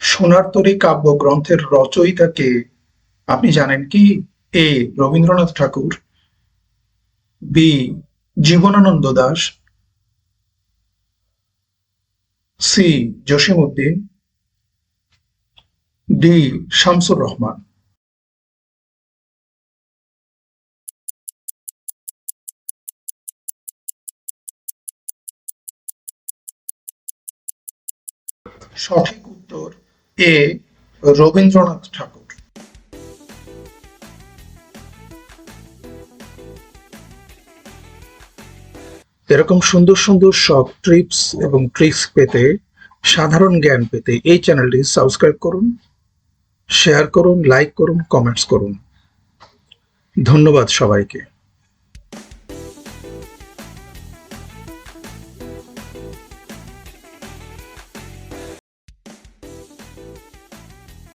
সোনার তরী কাব্যগ্রন্থের রচয়িতা কে আপনি জানেন কি? A. Rabindranath Tagore, B. Jibanananda Das C. Jasimuddin, D. Shamsur Rahman. সঠিক উত্তর এ রবীন্দ্রনাথ ঠাকুর? এরকম সুন্দর সুন্দর সব ট্রিপস এবং ট্রিক্স পেতে, সাধারণ জ্ঞান পেতে এই চ্যানেলটি সাবস্ক্রাইব করুন শেয়ার করুন লাইক করুন কমেন্টস করুন। ধন্যবাদ সবাইকে।